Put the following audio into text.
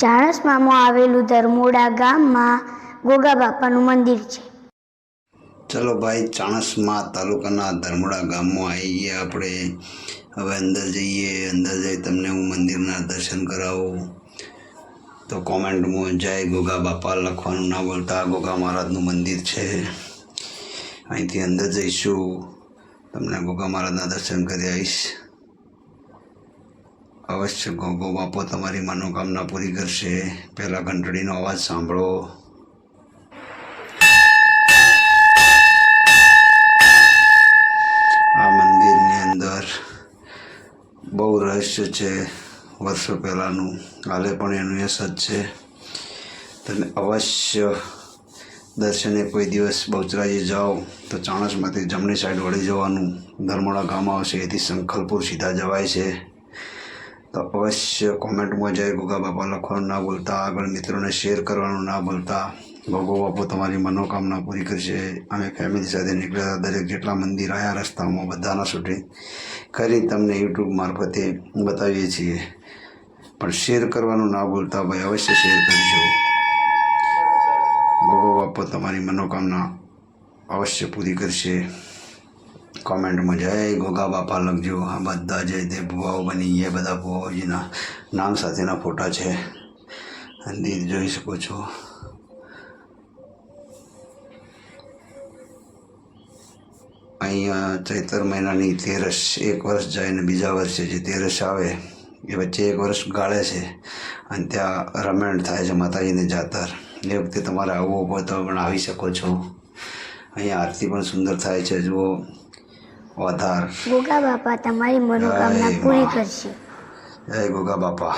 ચાણસમામાં આવેલું ધર્મોડા ગામમાં ગોગા બાપાનું મંદિર છે. ચલો ભાઈ, ચાણસમા તાલુકાના ધર્મોડા ગામમાં આવી ગયા આપણે. હવે અંદર જઈએ, અંદર જઈ તમને હું મંદિરના દર્શન કરાવું. તો કોમેન્ટમાં જય ગોગા બાપા, લખવાનું ના બોલતા ગોગા મહારાજનું મંદિર છે. અહીંથી અંદર જઈશું. તમને ગોગા મહારાજના દર્શન કરી આવીશ. અવશ્ય ગોગો બાપો તમારી મનોકામના પૂરી કરશે. પહેલાં ઘંટડીનો અવાજ સાંભળો. આ મંદિરની અંદર બહુ રહસ્ય છે. વર્ષો પહેલાંનું. હાલે પણ એનું એ જ છે. તમે અવશ્ય દર્શને કોઈ દિવસ બહુચરાજી જાઓ તો ચાણસમાંથી જમણી સાઈડ વળી જવાનું. ધર્મોડા ગામ આવશે, એથી સંખલપુર સીધા જવાય છે. તો અવશ્ય કોમેન્ટમાં જય ગોગા બાપા લખવાનું ના ભૂલતા, આગળ મિત્રોને શેર કરવાનું ના ભૂલતા. ગોગો બાપુ તમારી મનોકામના પૂરી કરશે. અમે ફેમિલી સાથે નીકળ્યા દરેક જેટલા મંદિર આવ્યા રસ્તામાં બધાના શૂટિંગ કરી તમને યુટ્યુબ મારફતે બતાવીએ છીએ. પણ શેર કરવાનું ના ભૂલતા ભાઈ, અવશ્ય શેર કરજો. ગોગો બાપો તમારી મનોકામના અવશ્ય પૂરી કરશે. કોમેન્ટમાં જય ગોગા બાપા લખજો, આ બધા જય તે ભુવાઓ બની ગયા બધા ભુવાઓજીના નામ સાથેના ફોટા છે. મંદિર જોઈ શકો છો. અહીંયા ચૈતર મહિનાની તેરસ, એક વર્ષ જાય ને બીજા વર્ષે જે તેરસ આવે, એ વચ્ચે એક વર્ષ ગાળે છે. અને ત્યાં રમેણ થાય છે માતાજીને જાતર. એ વખતે તમારે આવવું હોય તો પણ આવી શકો છો. અહીંયા આરતી પણ સુંદર થાય છે. જુઓ વધાર. ગોગા બાપા તમારી મનોકામના પૂરી કરશે. જય ગોગા બાપા.